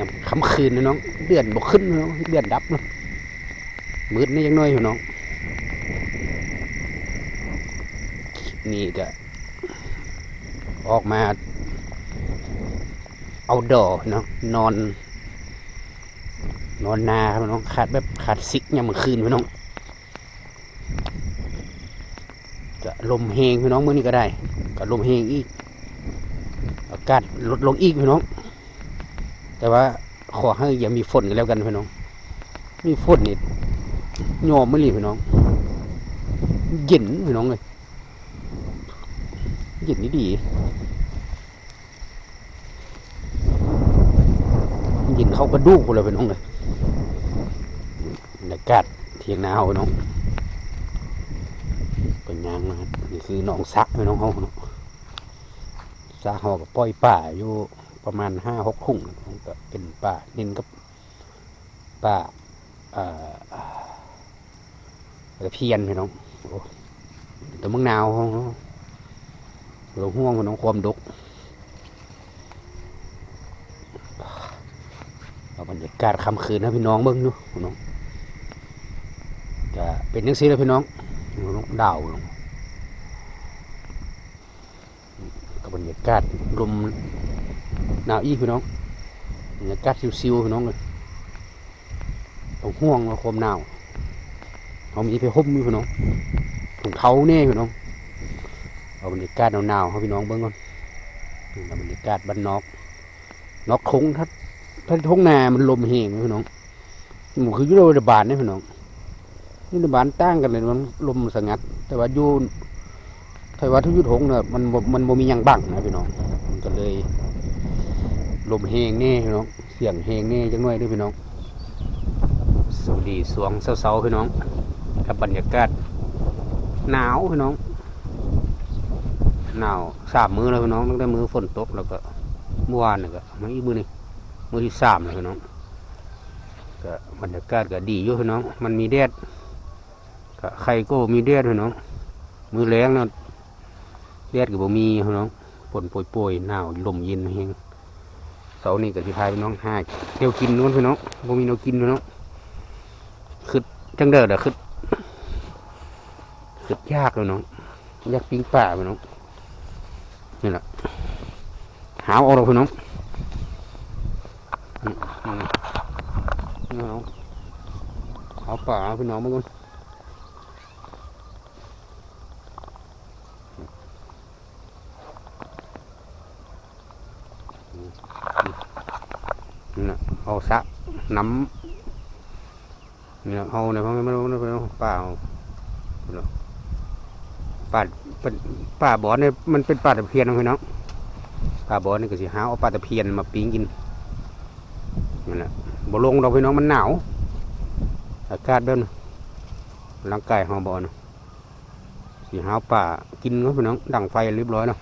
ยามค่ำคืนนะน้องเดือนบกขึ้นเนาะเดือนดับเนาะมืดนี่ยังน้อยอยู่น้องนี่ก็ออกมาเอาดอเนาะนอน นอนนาครับน้องขาดแบบขาดซิกยามมื้อคืนพี่น้องจะลมเฮงพี่น้องมื้อนี้ก็ได้ ก็ลมเฮงอีกอากาศลดลงอีกพี่น้อง แต่ว่าขอให้อย่ามีฝนกันแล้วกันพี่น้อง มีฝนนี่ยอมไม่รีพี่น้องเย็นพี่น้องเลยเย็นนี่ดีเย็นเขากระดูกเลยพี่น้องเลยบรรยากาศเทียงนาเพี่น้องเป็นยางมานี่คือหนองสระพี่น้องเฮาเนาะสาหอกับปล่อยป่าอยู่ ประมาณห้าหกทุ่งก็เป็นป่านินกับป่าเอ่อตะเพียนพี่น้องโอ้แต่เมืองนาวเขาเราห่วงพี่น้องความดกเอาบรรยากาศค่ำคืนนะพี่น้องเบิ้งดูพี่น้องจะเป็นยังซี่เลยพี่น้องพี่น้องดาวพี่น้องกับบรรยากาศลม หนาวอีกพี่น้องบรรยากาศซิวๆพี่น้องเลยต้องห่วงว่าความหนาวเขามีไปห่มอยู่พี่น้องถุงเท้าแน่พี่น้องเอาบรรยากาศหนาวๆให้พี่น้องเบิ่งก่อนนี่บรรยากาศบ้านนอก นอกทงถ้าถ้าทงนามันลมแห้งพี่น้องหมูคือยุโรปบาลนี่พี่น้องนี่บานตั้งกันเลยมันลมสงัด แต่ว่ายู่ถ้าว่าทุยุทธงเนี่ยมันมันมีหยังบังนะพี่น้องมันก็เลย ลมแหงแน่พี่น้อง เสียงแหงแน่จังหน่อยด้วยพี่น้อง สวัสดีสวงเสาๆพี่น้อง กับบรรยากาศหนาวพี่น้อง หนาวสามมือแล้วพี่น้องตั้งแต่มือฝนตกแล้วก็เมื่อวานนี่ก็มาอีกมือนี่มือที่สามแล้วพี่น้องก็บรรยากาศก็ดีอยู่พี่น้อง มันมีแดดก็ใครก็มีแดดพี่น้อง มือแรงเนาะแดดกับบ่มีพี่น้องฝนโปรยๆหนาวลมเย็นแฮง เสานี้ก็สิพาพี่น้องหาเที่ยวกินนู้นพี่น้องบ่มีแนวกินพี่น้องคือจังเด้อเด้อคือคือยากเลยน้องยากปิ้งป่าพี่น้องนี่แหละหาเอาเราพี่น้องนี่เอาเอาป่าเอาพี่น้องมาก่อน นี่นะ เอาสะน้ำเนี่ยเอาเนี่ยเพราะไม่รู้ไม่รู้ป่าเอาเนาป่าเป็นป่าบอนเนี่ยมันเป็นป่าตะเพียนนะพี่น้องป่าบอนนี่ก็สิหาเอาป่าตะเพียนมาปิ้งกินนี่แหละบ่ลงเราพี่น้องมันหนาวอากาศเดินร่างกายหอบอนสิหาป่ากินก็พี่น้องดังไฟเรียบร้อยเนาะ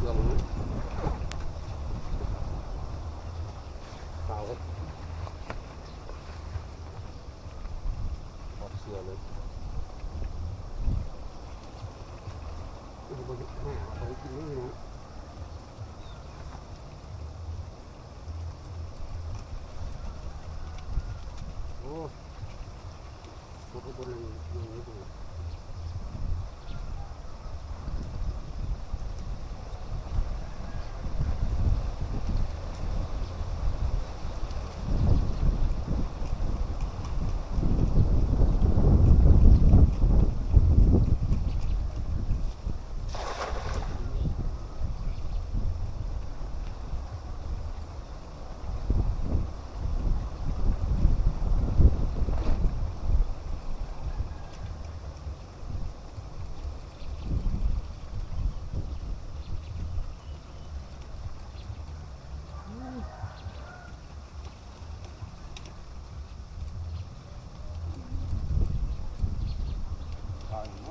เครื่องนู้นเปล่าครับถอดเสื้อเลยโอ้โหมันหาเอาไปกินนี่นะโอ้ โห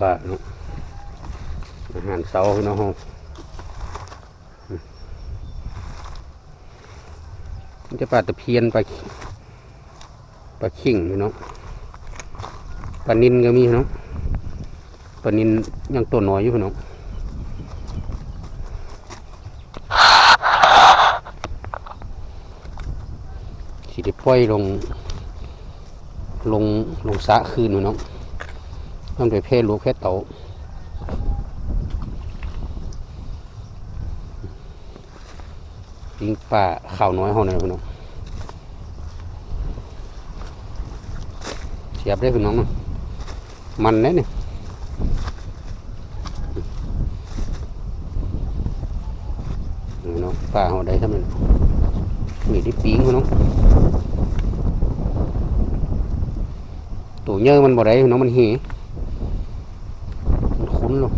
ปลาเนาะอาหารเสาพี่น้องเฮาอืมมันจะปลาตะเพียนปลาปลาขิงพี่น้องปลานินก็มีพี่น้องปลานินยังตัวน้อยอยู่พี่น้องสิได้ปล่อยลงลงลงสะคืนพี่น้อง มันไปเพศลูกเพศเต่ายิงป่าข่าวน้อยเฮานั่นพี่น้องเสียบได้พี่น้อง มันมันแน่เนี่ยพี่น้องป่าเฮาได้ทำไมมีที่ปีงพี่น้องตัวเยอะมันบ่ได้พี่น้องมันหี มันหรอก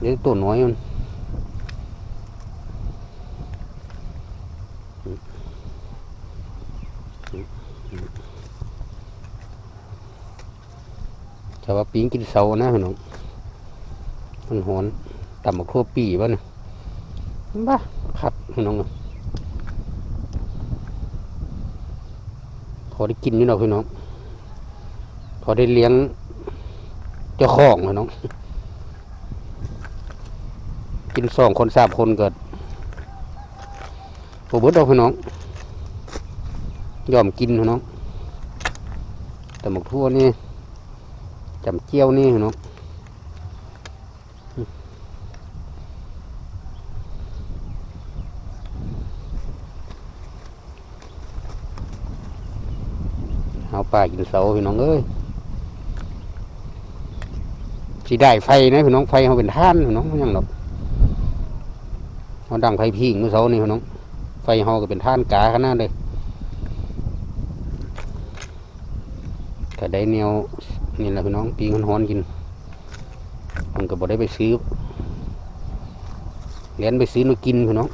เดี๋ยวตัวน้อยมันจะว่าปิงกินเสานะพี่น้องมันหอนต่ำมาทั่วปีบ้าเนี่ยบ้าขัดพี่น้องเอ้ยพอได้กินอยู่เนาพี่น้องพอได้เลี้ยง เจ้าของเลยน้อง กินสองคนสามคนเกิดโอ้บุดเอาพี่น้อง ยอมกินพี่น้อง แต่หมกทั่วนี่จำเจียวนี่พี่น้องเอาปลากินเสาพี่น้องเอ้ย สีได้ไฟนะพี่น้องไฟเขาเป็นท่านพี่น้องไม่ยังหรอกเขาดังไฟพิงเมื่อเช้านี่พี่น้องไฟเขาก็เป็นท่านกาขนาดเลยแต่ได้แนวนี่แหละพี่น้องปีนฮ้อนกินมันก็บ่ได้ไปซื้อเลี้ยนไปซื้อนูกินพี่น้อง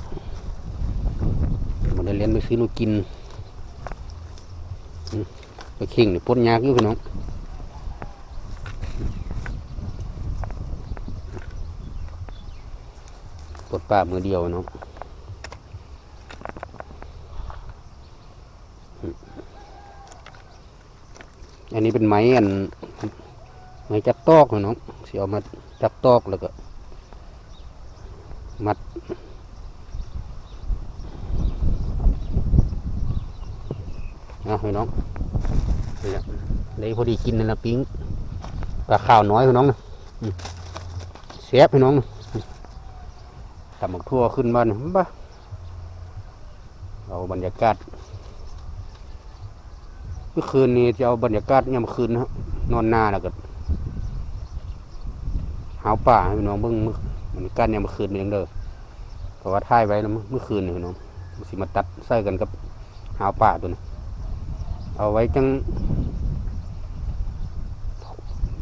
บ่ได้เลี้ยนไปซื้อนูกินไปข่งนี่ปนยากอยู่พี่น้อง ป้ามือเดียวเนาะอันนี้เป็นไม้อันไม้จับตอกเนาะเสียเอามาจับตอกแล้วก็ มัดเอาพี่น้องนี่แหละเลยพอดีกินนั่นละปิ้งปลาข้าวน้อยพี่น้องนะเสียบพี่น้องนะำหมกทั่วขึ้นบ้านบ้าเอาบรรยากาศเมื่อคืนนี้จะเอาบรรยากาศยามคืนนะนอนหน้าแล้วก็หาวป่าให้น้องเบิ่งมื้อบรรยากาศยามคืนเป็นยังเด้อเพราะว่าถ่ายไว้แล้วเมื่อคืนนี่น้องมันสิมาตัดใส่กันกับหาวป่าตัวนี้เอาไว้จัง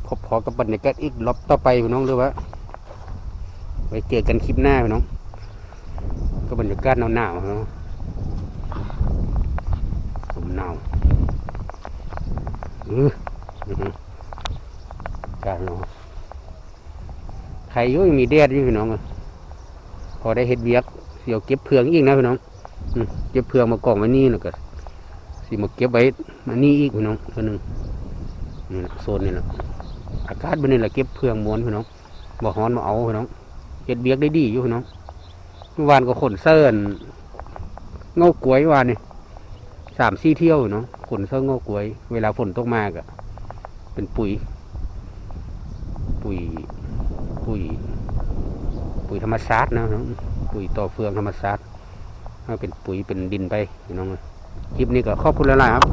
พบพอกับบรรยากาศอีกรอบต่อไปพี่น้องหรือว่า ไว้เจอกันคลิปหน้าพี่น้องก็บรรยากาศหนาวๆเนาะผมหนาวอืออือหืออากาศเนาะใครอยุ่งมีแดดอยู่พี่น้องเอ้ยพอได้เฮ็ดเวียกเสียวเก็บเพืองอีกนะพี่น้องเก็บเพืองมากองไว้นี่แล้วก็สิมาเก็บไว้มานี่อีกพี่น้องเพื่อหนึ่งนี่แหละโซนนี่แหละอากาศบนนี่แหละเก็บเพืองม้วนพี่น้องบ่ฮ้อนมาเอาพี่น้อง เฮ็ดเบียกได้ดีอยู่เนาะเมื่อวานก็ขนเซิร์นเงากล้วยวานนี่สามสี่เที่ยวอยู่เนาะขนเซิร์นเงากล้วย เวลาฝนตกมากอะเป็นปุ๋ย ปุ๋ย ปุ๋ย ปุ๋ยธรรมชาตินะเนาะปุ๋ยต่อเฟืองธรรมชาติเอาเป็นปุ๋ยเป็นดินไปพี่น้องเอ้ยคลิปนี้ก็ขอบคุณหลายๆครับ